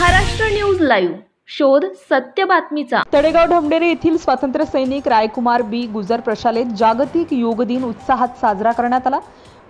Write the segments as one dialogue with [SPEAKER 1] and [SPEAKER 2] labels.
[SPEAKER 1] Maharashtra news live. शोध सत्य बातमीचा.
[SPEAKER 2] तळेगाव ढमडेरे येथील स्वातंत्र्य सैनिक रायकुमार बी. गुजर प्रशालेत जागतिक योग दिन उत्साहात साजरा करण्यात आला.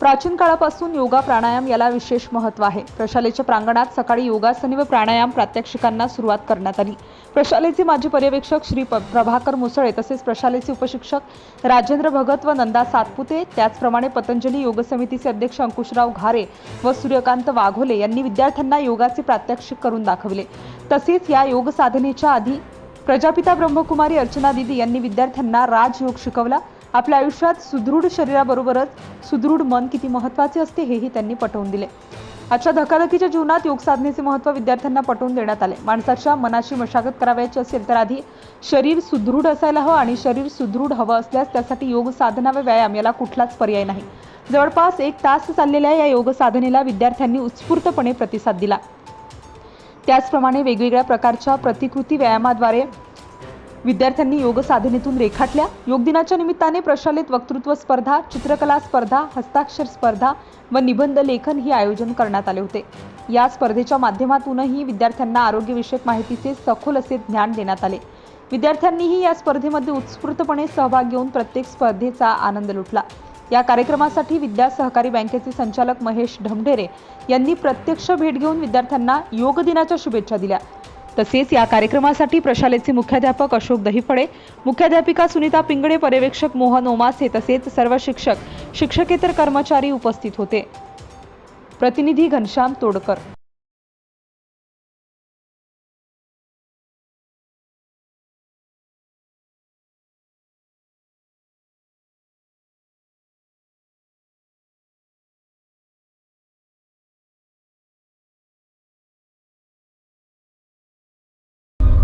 [SPEAKER 2] प्राचीन काळापासून योगा प्राणायाम याला विशेष महत्त्व आहे. प्रशालेच्या प्रांगणात सकाळी योगासने व प्राणायाम प्रात्यक्षिकांना सुरुवात करण्यात आली. प्रशालेचे माजी पर्यवेक्षक श्री प्रभाकर मुसळे तसेच प्रशालेचे उपशिक्षक राजेंद्र भगत व नंदा सातपुते त्याचप्रमाणे पतंजली योग समितीचे अध्यक्ष अंकुशराव घारे व सूर्यकांत वाघोले यांनी विद्यार्थ्यांना योगाचे प्रात्यक्षिक करून दाखवले. तसेच या योग साधनेच्या आधी प्रजापिता ब्रह्मकुमारी अर्चना दिदी यांनी विद्यार्थ्यांना राजयोग शिकवला. आपल्या आयुष्यात सुदृढ शरीराबरोबरच सुदृढ मन किती महत्त्वाचे असते हेही त्यांनी पटवून दिले. आजच्या धकाधकीच्या जीवनात योग साधनेचे महत्त्व विद्यार्थ्यांना पटवून देण्यात आले. माणसाच्या मनाची मशागत करावयाची असेल तर आधी शरीर सुदृढ असायला हवं आणि शरीर सुदृढ हवं असल्यास त्यासाठी योग साधना व व्यायाम याला कुठलाच पर्याय नाही. जवळपास एक तास चाललेल्या या योग साधनेला विद्यार्थ्यांनी उत्स्फूर्तपणे प्रतिसाद दिला. त्याचप्रमाणे वेगवेगळ्या प्रकारच्या प्रतिकृती व्यायामाद्वारे विद्यार्थ्यांनी योग साधनेतून रेखाटल्या. योग दिनाच्या निमित्ताने प्रशालेत वक्तृत्व स्पर्धा चित्रकला स्पर्धा हस्ताक्षर स्पर्धा व निबंध लेखन ही आयोजन करण्यात आले होते. या स्पर्धेच्या माध्यमातूनही विद्यार्थ्यांना आरोग्यविषयक माहितीचे सखोल असे ज्ञान देण्यात आले. विद्यार्थ्यांनीही या स्पर्धेमध्ये उत्स्फूर्तपणे सहभाग घेऊन प्रत्येक स्पर्धेचा आनंद लुटला. या कार्यक्रमासाठी विद्या सहकारी बँकेचे संचालक महेश ढमढेरे यांनी प्रत्यक्ष भेट घेऊन विद्यार्थ्यांना योग दिनाच्या शुभेच्छा दिल्या. तसेच या कार्यक्रमासाठी प्रशालेचे मुख्याध्यापक अशोक दहिफळे मुख्याध्यापिका सुनीता पिंगळे पर्यवेक्षक मोहन ओमासे तसेच सर्व शिक्षक शिक्षकेतर कर्मचारी उपस्थित होते. प्रतिनिधी घनश्याम तोडकर.